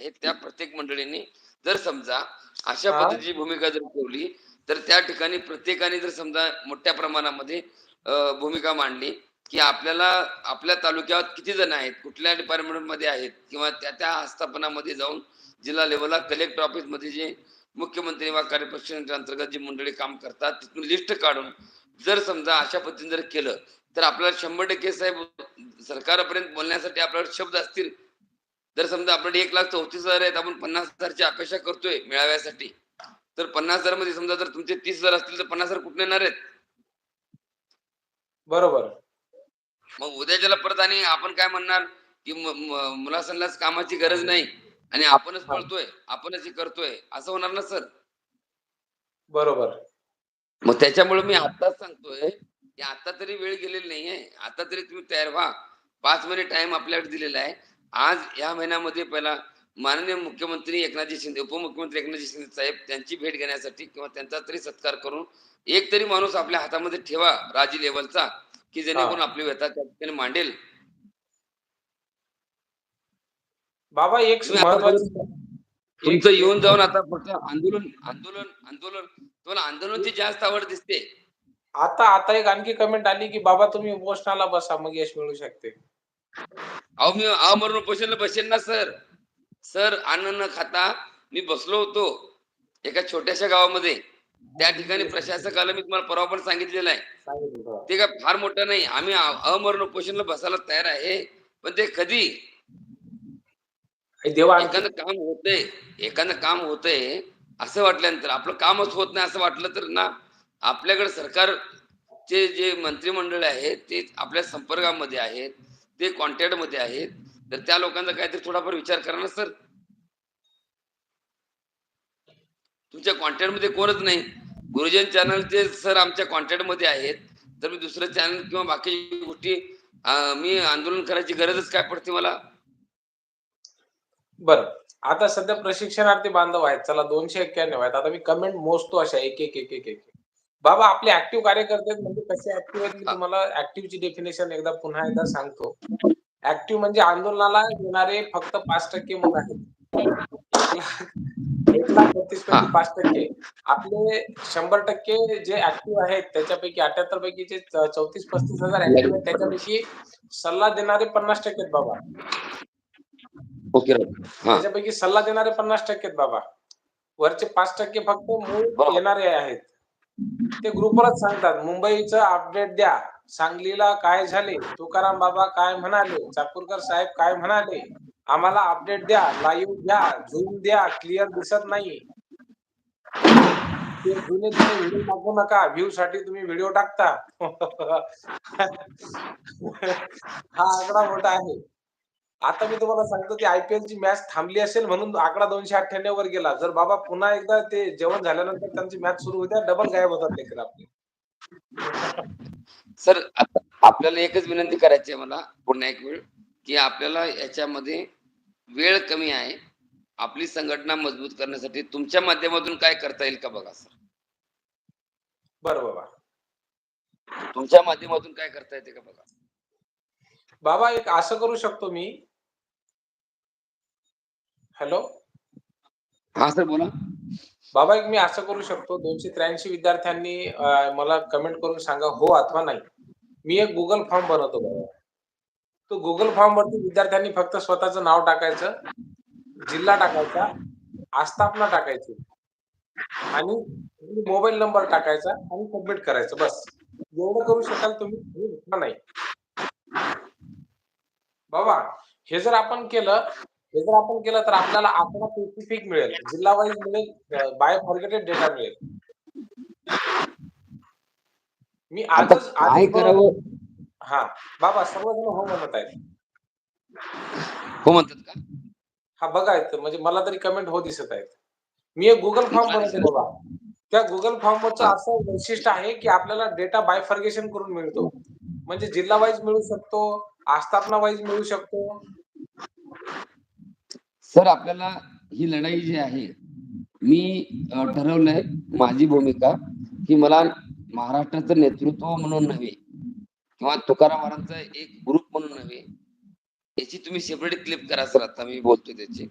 हे त्या प्रत्येक मंडळींनी जर समजा अशा. पद्धतीची भूमिका जर ठेवली तर त्या ठिकाणी प्रत्येकाने जर समजा मोठ्या प्रमाणामध्ये भूमिका मांडली की आपल्याला आपल्या तालुक्यात किती जण आहेत कुठल्या डिपार्टमेंटमध्ये आहेत किंवा त्या त्या आस्थापनामध्ये जाऊन जिल्हा लेवलला कलेक्टर ऑफिसमध्ये जे मुख्यमंत्री वा कार्यपक्षांच्या अंतर्गत जी मंडळी काम करतात तिथून लिस्ट काढून जर समजा अशा पद्धतीने जर केलं तर आपल्याला शंभर टक्के साहेब सरकारपर्यंत बोलण्यासाठी आपल्याकडे शब्द असतील जर समजा आपल्याकडे एक लाख चौतीस हजार आहेत आपण पन्नास हजारची अपेक्षा करतोय मिळाव्यासाठी. तर पन्नास हजारमध्ये समजा जर तुमचे तीस हजार असतील तर पन्नास हजार कुठे येणार आहेत? बरोबर. मग उद्याच्याला परत आणि आपण काय म्हणणार? की मुलासनलाच कामाची गरज नाही आणि आपणच. पळतोय आपणच हे करतोय. असं होणार ना सर? बरोबर. मग त्याच्यामुळे मी आताच सांगतोय की आता तरी वेळ गेलेली नाहीये. आता तरी तुम्ही तयार व्हा. पाच महिने टाइम आपल्याकडे दिलेला आहे. आज या महिन्यामध्ये पहिला माननीय मुख्यमंत्री एकनाथजी शिंदे उपमुख्यमंत्री एकनाथजी शिंदे साहेब त्यांची भेट घेण्यासाठी किंवा त्यांचा तरी सत्कार करून एक तरी माणूस आपल्या हातामध्ये ठेवा राजी लेवलचा की जेणेकरून आपली व्यथा त्या ठिकाणी मांडेल. बाबा एक तुमचं येऊन जाऊन आता फक्त आंदोलन आंदोलन आंदोलन. तुम्हाला आंदोलनाची जास्त आवड दिसते. आता आता एक आणखी कमेंट आली की बाबा तुम्ही उपोषणाला बसा मग यश मिळू शकते. अहो मी उपोषणला बसेल ना सर. सर अन्न न खाता मी बसलो होतो एका छोट्याशा गावामध्ये. त्या ठिकाणी प्रशासकाला मी तुम्हाला परवा पण सांगितलेलं आहे. ते काय फार मोठं नाही. आम्ही अमरण उपोषणला बसायला तयार आहे पण ते कधी? एखादं काम होतंय एखादं काम होतंय असं वाटल्यानंतर आपलं कामच होत नाही असं वाटलं तर ना आपल्याकडे सरकारचे जे मंत्रिमंडळ आहे ते आपल्या संपर्कामध्ये आहेत. ते कॉन्टॅक्टमध्ये आहेत. तर त्या लोकांचा काहीतरी थोडाफार विचार करा ना सर तुमच्या कॉन्टॅक्टमध्ये कोणच नाही. गुरुजन चॅनलचे सर आमच्या कॉन्टॅक्टमध्ये आहेत. तर मी दुसरं चॅनल किंवा बाकी गोष्टी मी आंदोलन करायची गरजच काय पडते मला? बरं. आता सध्या प्रशिक्षणार्थी बांधव आहेत. चला दोनशे एक्क्याण्णव आहेत. आता मी कमेंट मोजतो अशा एक एक एक एक एक. बाबा आपले ऍक्टिव्ह कार्यकर्ते म्हणजे कसे ऍक्टिव्ह आहेत मी तुम्हाला ऍक्टिव्हची डेफिनेशन एकदा पुन्हा एकदा सांगतो. ऍक्टिव्ह म्हणजे आंदोलनाला येणारे फक्त पाच टक्के मुलं आहेत. एक लाख- बत्तीस पैकी. पाच टक्के. आपले शंभर टक्के जे ऍक्टिव्ह आहेत त्याच्यापैकी अठ्याहत्तर पैकी जे चौतीस पस्तीस हजार ऍक्टिव्ह आहेत त्याच्यापैकी सल्ला देणारे पन्नास टक्के आहेत बाबा. ओके हा. त्याच्यापैकी सल्ला देणारे पन्नास टक्के आहेत बाबा. वरचे पाच टक्के फक्त मूळ. येणारे आहेत. ते ग्रुपवरच सांगतात. मुंबईचं अपडेट द्या. सांगलीला काय झाले? तुकाराम बाबा काय म्हणाले? चाकूरकर साहेब काय म्हणाले? आम्हाला अपडेट द्या. लाईव्ह द्या. झूम द्या. क्लिअर दिसत नाही. ते जुने जुने व्हिडिओ टाकू नका. व्ह्यू साठी तुम्ही व्हिडिओ टाकता. हा आकडा मोठा आहे. आता मी तुम्हाला सांगतो की आयपीएल ची मॅच थांबली असेल म्हणून आकडा दोनशे अठ्ठ्याण्णव वर गेला. जर बाबा पुन्हा एकदा ते जेवण झाल्यानंतर त्यांची मॅच सुरू होत्या डबल गायब होतात लेकर आपले सर आपल्याला एकच विनंती करायची आहे मला पुन्हा एक वेळ की आपल्याला याच्यामध्ये वेळ कमी आहे. आपली संघटना मजबूत करण्यासाठी तुमच्या माध्यमातून काय करता येईल का बघा सर? बरं बाबा. तुमच्या माध्यमातून काय करता येते का बघा? बाबा एक असं करू शकतो मी हॅलो? हा सर बोला. बाबा एक मी असं करू शकतो दोनशे त्र्याऐंशी विद्यार्थ्यांनी मला कमेंट करून सांगा हो अथवा नाही. मी एक गुगल फॉर्म बनवतो बाबा. तो गुगल फॉर्म वरती विद्यार्थ्यांनी फक्त स्वतःचं नाव टाकायचं जिल्हा टाकायचा आस्थापना टाकायची आणि मोबाईल नंबर टाकायचा आणि सबमिट करायचं बस. एवढं करू शकाल तुम्ही नाही. बाबा हे जर आपण केलं हे जर आपण केलं तर आपल्याला आकडा स्पेसिफिक मिळेल. जिल्हा वाईज मिळेल बाय फॉर्गेटेड डेटा मिळेल. मी आजच काय. करावं? हा. बाबा सर्वजण हो म्हणत आहेत. हो म्हणतात का? हा बघा इथं, म्हणजे मला तरी कमेंट हो दिसत आहेत. मी एक गुगल फॉर्म बनवतो बाबा. त्या गुगल फॉर्म वरचं असं वैशिष्ट्य आहे की आपल्याला डेटा बायफर्गेशन करून मिळतो. म्हणजे जिल्हा वाईज मिळू शकतो आस्थापना वाईज मिळू शकतो सर आपल्याला ही लढाई जी आहे मी ठरवलंय माझी भूमिका की मला महाराष्ट्राचं नेतृत्व म्हणून नव्हे किंवा तुकारामांचा एक ग्रुप म्हणून नव्हे याची तुम्ही सेपरेट क्लिप करा सर. आता मी बोलतो त्याची.